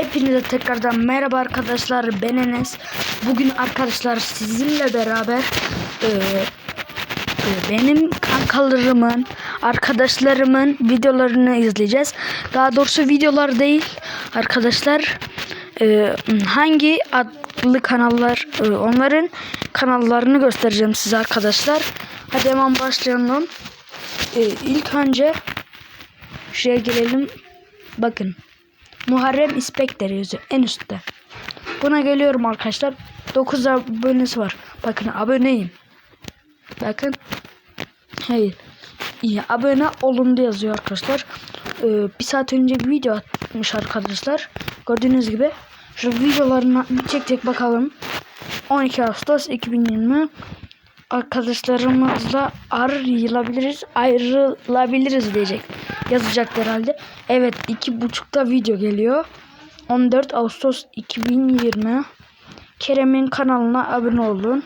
Hepinize tekrardan merhaba arkadaşlar ben Enes. Bugün arkadaşlar sizinle beraber e, e, benim kankalarımın, arkadaşlarımın videolarını izleyeceğiz. Daha doğrusu videolar değil arkadaşlar. E, hangi adlı kanallar e, onların kanallarını göstereceğim size arkadaşlar. Hadi hemen başlayalım. E, ilk önce şuraya gelelim. Bakın. Muharrem İspekter yazıyor en üstte. Buna geliyorum arkadaşlar. 9 abonesi var. Bakın aboneyim. Bakın. Hayır. İyi abone olun diye yazıyor arkadaşlar. Ee, bir saat önce bir video atmış arkadaşlar. Gördüğünüz gibi. Şu videolarına tek tek bakalım. 12 Ağustos 2020 arkadaşlarımızla ayrılabiliriz ayrılabiliriz diyecek yazacak herhalde. Evet iki buçukta video geliyor. 14 Ağustos 2020 Kerem'in kanalına abone olun.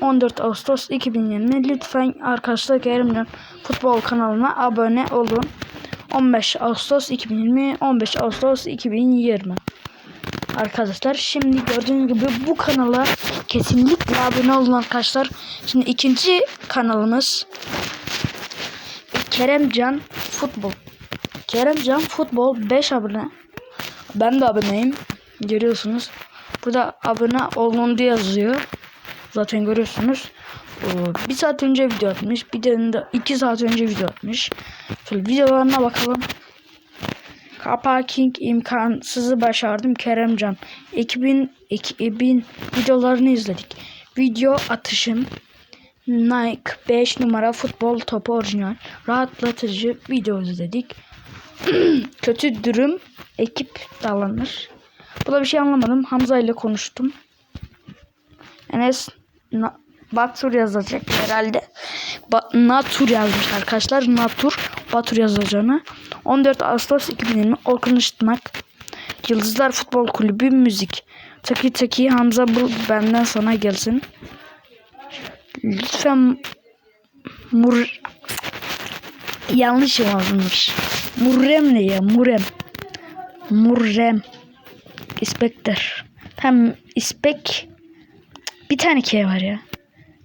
14 Ağustos 2020 lütfen arkadaşlar Kerem'in futbol kanalına abone olun. 15 Ağustos 2020 15 Ağustos 2020 Arkadaşlar şimdi gördüğünüz gibi bu kanala kesinlikle abone olun arkadaşlar. Şimdi ikinci kanalımız Keremcan Futbol. Keremcan Futbol 5 abone. Ben de aboneyim. Görüyorsunuz. Burada abone olun diye yazıyor. Zaten görüyorsunuz. Bir saat önce video atmış. Bir de iki saat önce video atmış. Şöyle videolarına bakalım. Car parking imkansızı başardım Keremcan. 2000, 2000 videolarını izledik. Video atışım Nike 5 numara futbol topu orijinal. Rahatlatıcı video izledik. Kötü durum ekip dalanır. Bu da bir şey anlamadım. Hamza ile konuştum. Enes na, Batur yazacak herhalde. Ba, Natur yazmış arkadaşlar. Natur Batur yazacağını. 14 Ağustos 2020 Orkun Işıtmak Yıldızlar Futbol Kulübü Müzik Taki Taki Hamza bu benden sana gelsin. Lütfen Mur yanlış yazılmış. Murrem ne ya? Murrem. Murrem. İspekter. Tam ispek bir tane K var ya.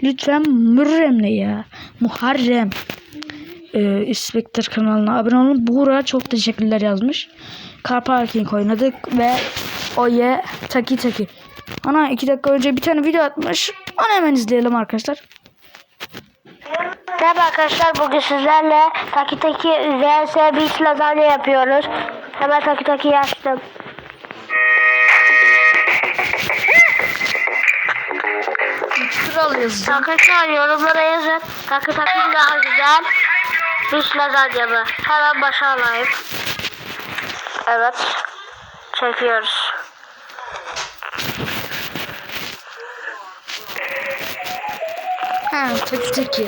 Lütfen Murrem ne ya? Muharrem e, İspektör kanalına abone olun. Buğra çok teşekkürler yazmış. Car Parking oynadık ve Oye Taki Taki. Ana iki dakika önce bir tane video atmış. Onu hemen izleyelim arkadaşlar. Merhaba arkadaşlar bugün sizlerle Taki Taki vs Beach Lazanya yapıyoruz. Hemen Taki Taki açtım. Yazacağım. Arkadaşlar yorumlara yazın. Taki Taki daha güzel. Beach Lazanya mı? Hemen başa alayım. Evet. Çekiyoruz. Ha Taki Taki.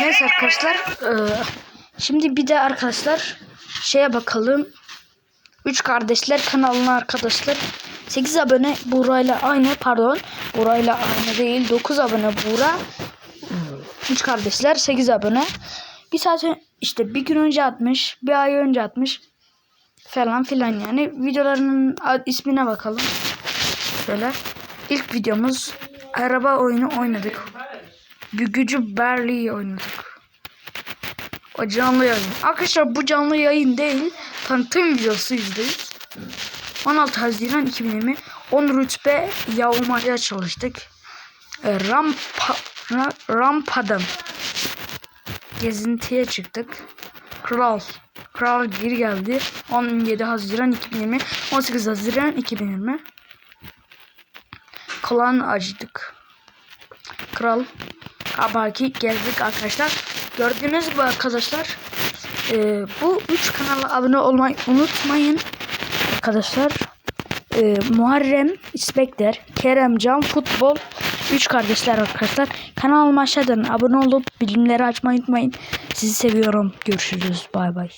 Neyse arkadaşlar. eee, şimdi bir de arkadaşlar şeye bakalım. Üç kardeşler kanalına arkadaşlar. 8 abone Burayla aynı pardon. Burayla aynı değil. 9 abone Buğra. Üç kardeşler 8 abone. Bir saat işte bir gün önce atmış. Bir ay önce atmış. Falan filan yani. Videolarının ismine bakalım. Şöyle. İlk videomuz araba oyunu oynadık. Gücü Berli'yi oynadık. O canlı yayın. Arkadaşlar bu canlı yayın değil. Tanıtım videosu izledik. 16 Haziran 2020 10 rütbe yağmaya çalıştık. E, rampa, ra- rampadan gezintiye çıktık. Kral. Kral geri geldi. 17 Haziran 2020 18 Haziran 2020 Klan acıdık. Kral Kabaki gezdik arkadaşlar. Gördüğünüz gibi arkadaşlar e, bu üç kanala abone olmayı unutmayın arkadaşlar. E, Muharrem İspekter, Kerem Can Futbol üç kardeşler arkadaşlar. Kanalıma aşağıdan abone olup bilimleri açmayı unutmayın. Sizi seviyorum. Görüşürüz. Bay bay.